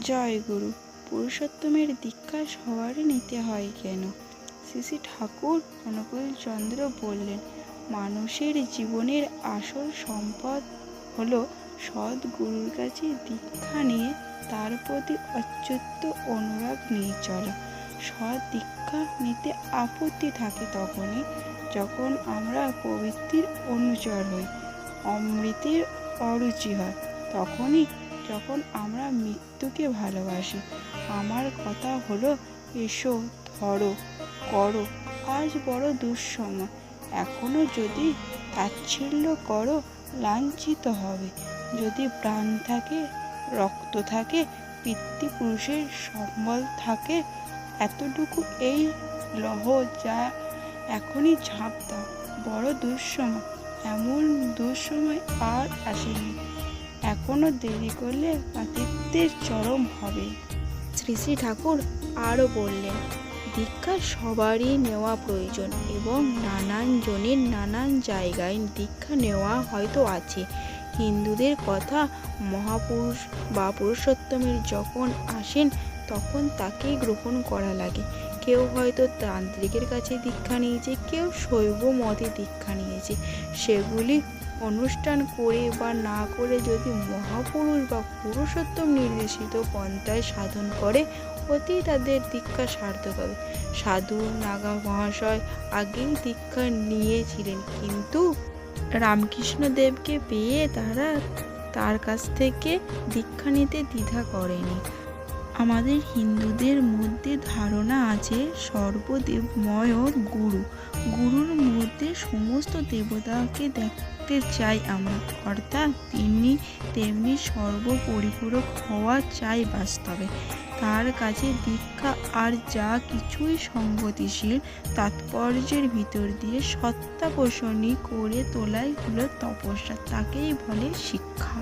জয় গুরু, পুরুষোত্তমের দীক্ষা সবারই নিতে হয় কেন? শ্রী ঠাকুর অনুকূল চন্দ্র বললেন, মানুষের জীবনের আসল সম্পদ হলো সৎ গুরুর কাছে দীক্ষা নিয়ে তার প্রতি অচ্যুত অনুরাগ নিয়ে চলা। সৎ দীক্ষা নিতে আপত্তি থাকে তখনই যখন আমরা প্রবৃত্তির অনুচর হই, অমৃতের অরুচি হয়, তখনই যখন আমরা মৃত্যুকে ভালোবাসি, আমার কথা হলো, এসো, ধরো, করো, আজ বড় দুঃসময়। এখনও যদি তাচ্ছিল্য করো, লাঞ্ছিত হবে। যদি প্রাণ থাকে, রক্ত থাকে পিতৃপুরুষের সম্বল থাকে, এতটুকু এই লহ যা এখনই ঝাঁপ দাও। বড় দুঃসময়, এমন দুঃসময় আর আসেনি। এখনও দেরি করলে পাতিত্বের চরম হবে। শ্রী শ্রী ঠাকুর আরও বললেন, দীক্ষা সবারই নেওয়া প্রয়োজন এবং নানান জনের নানান জায়গায় দীক্ষা নেওয়া হয়তো আছে। হিন্দুদের কথা মহাপুরুষ বা পুরুষোত্তমের যখন আসেন, তখন তাকেই গ্রহণ করা লাগে। কেউ হয়তো তান্ত্রিকের কাছে দীক্ষা নিয়েছে, কেউ শৈব মতে দীক্ষা নিয়েছে। সেগুলি অনুষ্ঠান করে বা না করে যদি মহাপুরুষ বা পুরুষোত্তম নির্দেশিত পন্থায় সাধন করে, অতি তাদের দীক্ষা সার্থক হবে। সাধু, নাগা মহাশয় আগেই দীক্ষা নিয়েছিলেন, কিন্তু রামকৃষ্ণদেবকে পেয়ে তারা তার কাছ থেকে দীক্ষা নিতে দ্বিধা করেনি। আমাদের হিন্দুদের মধ্যে ধারণা আছে, সর্বদেবময় গুরু। গুরুর মধ্যে সমস্ত দেবতাকে দেখতে চাই আমরা। অর্থাৎ তিনি তেমনি সর্বপরিপূরক হওয়া চাই বাস্তবে। তার কাছে দীক্ষা আর যা কিছুই সংগতিশীল তাৎপর্যের ভিতর দিয়ে সত্তা পোষণী করে তোলাই হলো তপস্যা, তাকেই বলে শিক্ষা।